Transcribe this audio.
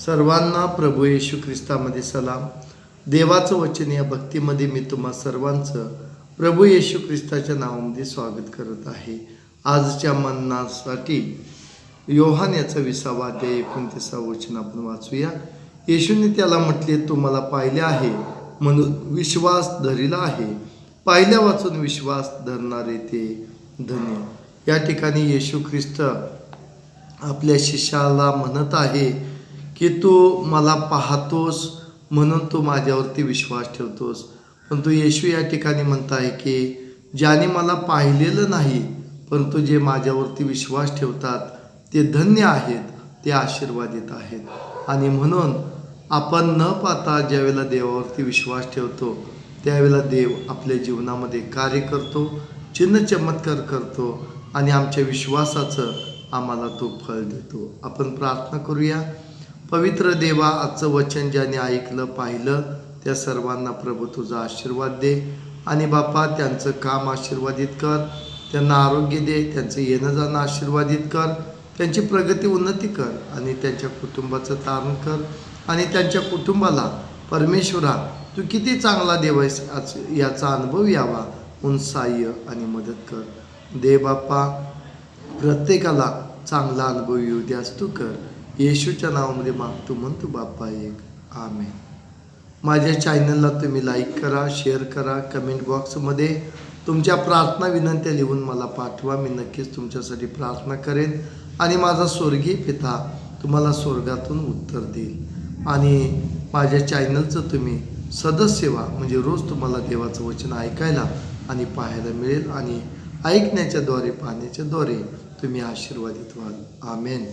सर्वांना प्रभू येशू ख्रिस्तामध्ये सलाम. देवाचं वचन या भक्तीमध्ये मी तुम्हा सर्वांचं प्रभू येशू ख्रिस्ताच्या नावामध्ये स्वागत करत आहे. आजच्या मन्नासाठी योहान याचा विसावा अध्याय एकोणतीसा वचन आपण वाचूया. येशूने त्याला म्हटले तू मला पाहिले आहे म्हणून विश्वास धरिला आहे. पाहिल्या वाचून विश्वास धरणारे ते धन्य. या ठिकाणी येशू ख्रिस्त आपल्या शिष्याला म्हणत आहे की तू मला पाहतोस म्हणून तू माझ्यावरती विश्वास ठेवतोस. पण तू येशू या ठिकाणी म्हणत आहे की ज्याने मला पाहिलेलं नाही परंतु जे माझ्यावरती विश्वास ठेवतात ते धन्य आहेत ते आशीर्वादित आहेत. आणि म्हणून आपण न पाहता ज्यावेळेला देवावरती विश्वास ठेवतो त्यावेळेला देव आपल्या जीवनामध्ये कार्य करतो चिन्ह चमत्कार करतो आणि आमच्या विश्वासाचं आम्हाला तो फळ देतो. आपण प्रार्थना करूया. पवित्र देवा आजचं वचन ज्याने ऐकलं पाहिलं त्या सर्वांना प्रभू तुझा आशीर्वाद दे. आणि बापा त्यांचं काम आशीर्वादित कर. त्यांना आरोग्य दे. त्यांचं येणं जाणं आशीर्वादित कर. त्यांची प्रगती उन्नती कर. आणि त्यांच्या कुटुंबाचं तारण कर. आणि त्यांच्या कुटुंबाला परमेश्वरा तू किती चांगला देव आहेस याचा अनुभव यावा. उंसाह्य आणि मदत कर. दे बाप्पा प्रत्येकाला चांगला अनुभव येऊ द्यास तू कर. येशूच्या नावामध्ये मागतो म्हणतो बाप्पा एक. आमेन. माझ्या चॅनलला तुम्ही लाईक करा शेअर करा कमेंट बॉक्समध्ये तुमच्या प्रार्थना विनंत्या लिहून मला पाठवा. मी नक्कीच तुमच्यासाठी प्रार्थना करेन. आणि माझा स्वर्गीय पिता तुम्हाला स्वर्गातून उत्तर देईल. आणि माझ्या चॅनलचं तुम्ही सदस्य व्हा म्हणजे रोज तुम्हाला देवाचं वचन ऐकायला आणि पाहायला मिळेल. आणि ऐकण्याच्याद्वारे पाहण्याच्याद्वारे तुम्ही आशीर्वादित व्हाल. आमेन.